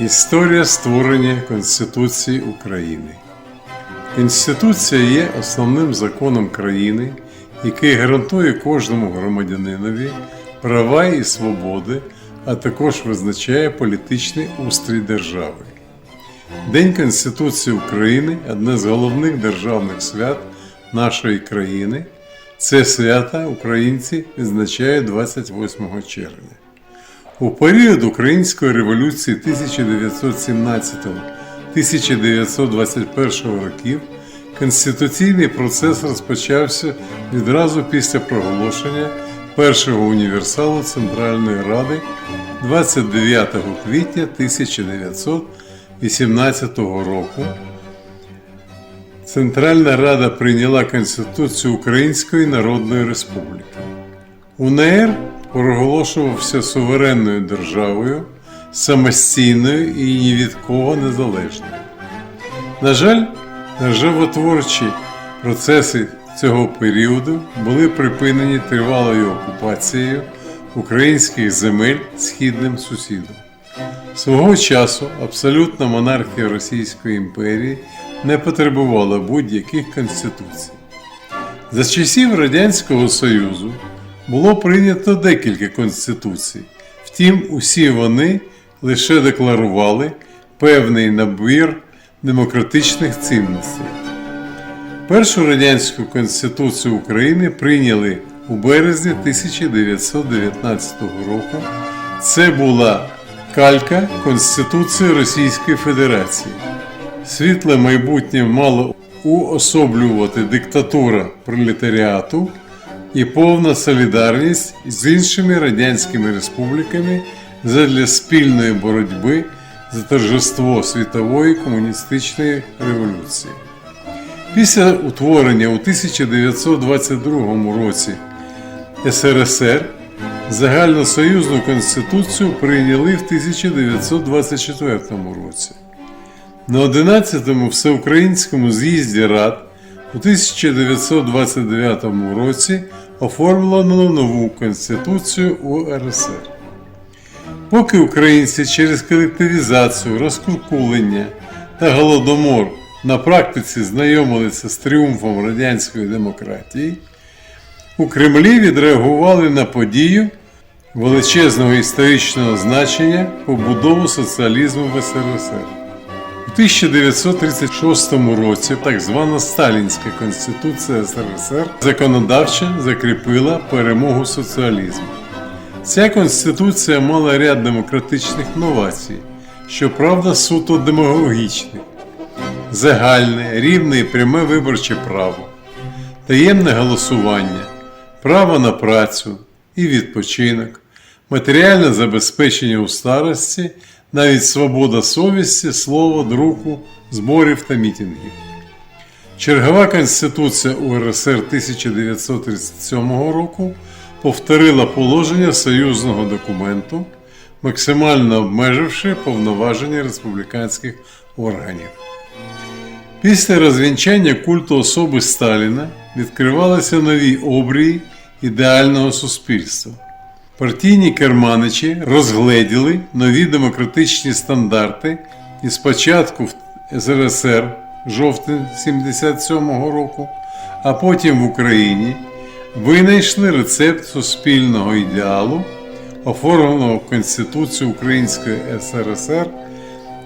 Історія створення Конституції України. Конституція є основним законом країни, який гарантує кожному громадянинові права і свободи, а також визначає політичний устрій держави. День Конституції України одне з головних державних свят нашої країни. Це свята українці відзначають 28 червня. У період Української революції 1917-1921 років конституційний процес розпочався відразу після проголошення першого універсалу Центральної Ради 29 квітня 1918 року. Центральна Рада прийняла Конституцію Української Народної Республіки. УНР проголошувався суверенною державою, самостійною і ні від кого незалежною. На жаль, державотворчі процеси цього періоду були припинені тривалою окупацією українських земель східним сусідом. Свого часу абсолютна монархія Російської імперії не потребувала будь-яких конституцій. За часів Радянського Союзу було прийнято декілька конституцій, втім, усі вони лише декларували певний набір демократичних цінностей. Першу радянську конституцію України прийняли у березні 1919 року. Це була калька Конституції Російської Федерації. Світле майбутнє мало уособлювати диктатура пролетаріату і повна солідарність з іншими радянськими республіками задля спільної боротьби за торжество світової комуністичної революції. Після утворення у 1922 році СРСР загальносоюзну конституцію прийняли в 1924 році. На 11-му всеукраїнському з'їзді Рад у 1929 році оформлено нову Конституцію УРСР. Поки українці через колективізацію, розкуркулення та голодомор на практиці знайомилися з тріумфом радянської демократії, у Кремлі відреагували на подію величезного історичного значення побудову соціалізму в СРСР. У 1936 році так звана Сталінська Конституція СРСР законодавчо закріпила перемогу соціалізму. Ця конституція мала ряд демократичних новацій, щоправда, суто демагогічних, загальне, рівне і пряме виборче право, таємне голосування, право на працю і відпочинок, матеріальне забезпечення у старості, навіть свобода совісті, слова, друку, зборів та мітингів. Чергова Конституція УРСР 1937 року повторила положення союзного документу, максимально обмеживши повноваження республіканських органів. Після розвінчання культу особи Сталіна відкривалися нові обрії ідеального суспільства. Партійні керманичі розгледіли нові демократичні стандарти і спочатку в СРСР жовтень 77-го року, а потім в Україні винайшли рецепт суспільного ідеалу, оформленого в Конституцію Української СРСР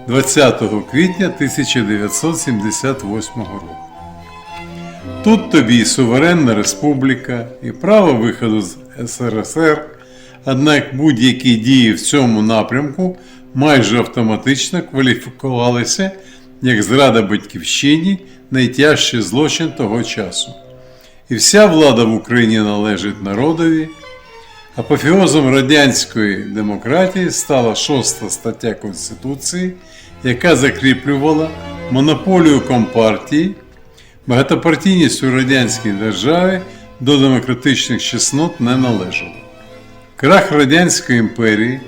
20 квітня 1978 року. Тут тобі і суверенна республіка, і право виходу з СРСР, однак будь-які дії в цьому напрямку майже автоматично кваліфікувалися як зрада батьківщині найтяжчий злочин того часу. І вся влада в Україні належить народові. Апофеозом радянської демократії стала шоста стаття Конституції, яка закріплювала монополію компартії, багатопартійність у радянській державі до демократичних чеснот не належала. Крах Радянської імперії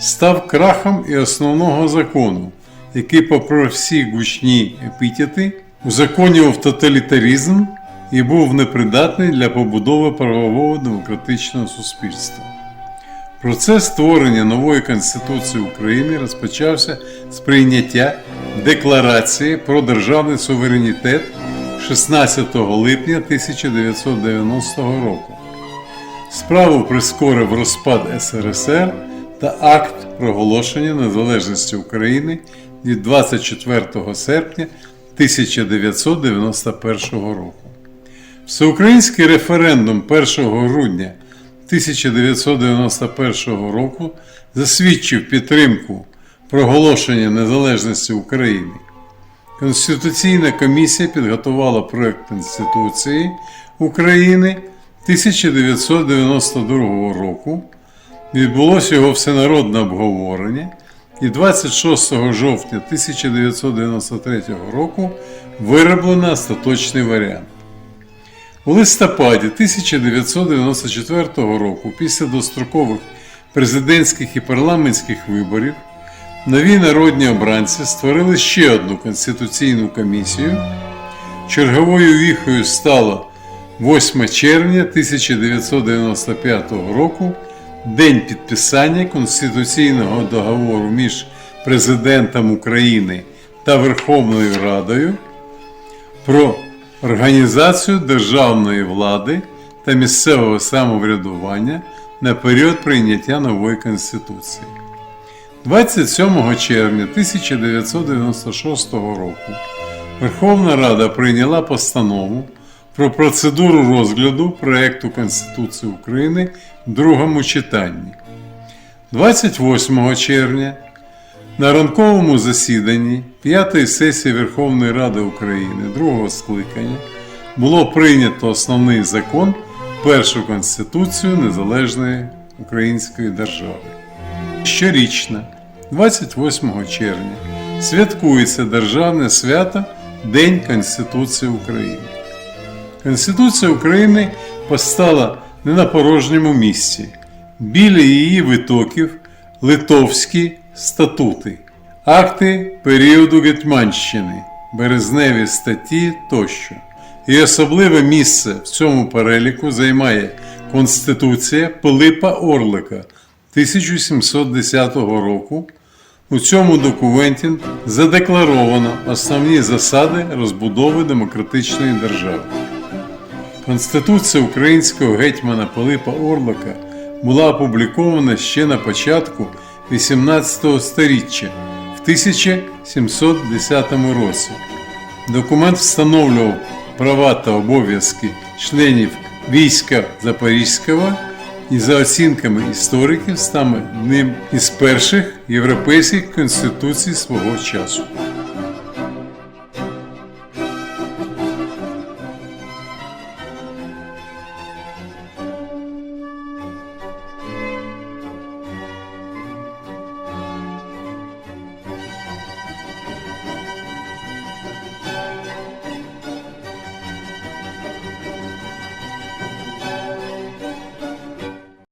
став крахом і основного закону, який, попри всі гучні епітети, узаконював тоталітаризм і був непридатний для побудови правового демократичного суспільства. Процес створення нової Конституції України розпочався з прийняття Декларації про державний суверенітет 16 липня 1990 року. Справу прискорив розпад СРСР та акт проголошення незалежності України від 24 серпня 1991 року. Всеукраїнський референдум 1 грудня 1991 року засвідчив підтримку проголошення незалежності України. Конституційна комісія підготувала проект Конституції України 1992 року. Відбулося його всенародне обговорення, і 26 жовтня 1993 року вироблено остаточний варіант. У листопаді 1994 року, після дострокових президентських і парламентських виборів, нові народні обранці створили ще одну конституційну комісію. Черговою віхою стало 8 червня 1995 року, день підписання Конституційного договору між Президентом України та Верховною Радою про організацію державної влади та місцевого самоврядування на період прийняття нової Конституції. 27 червня 1996 року Верховна Рада прийняла постанову про процедуру розгляду проекту Конституції України в другому читанні. 28 червня на ранковому засіданні 5-ї сесії Верховної Ради України другого скликання було прийнято основний закон Першу Конституцію Незалежної Української держави. Щорічно, 28 червня, святкується Державне свято День Конституції України. Конституція України постала не на порожньому місці. Біля її витоків литовські статути, акти періоду Гетьманщини, березневі статті тощо. І особливе місце в цьому переліку займає Конституція Пилипа Орлика 1710 року. У цьому документі задекларовано основні засади розбудови демократичної держави. Конституція українського гетьмана Пилипа Орлика була опублікована ще на початку 18 століття в 1710 році. Документ встановлював права та обов'язки членів війська Запорізького і за оцінками істориків став одним із перших європейських конституцій свого часу.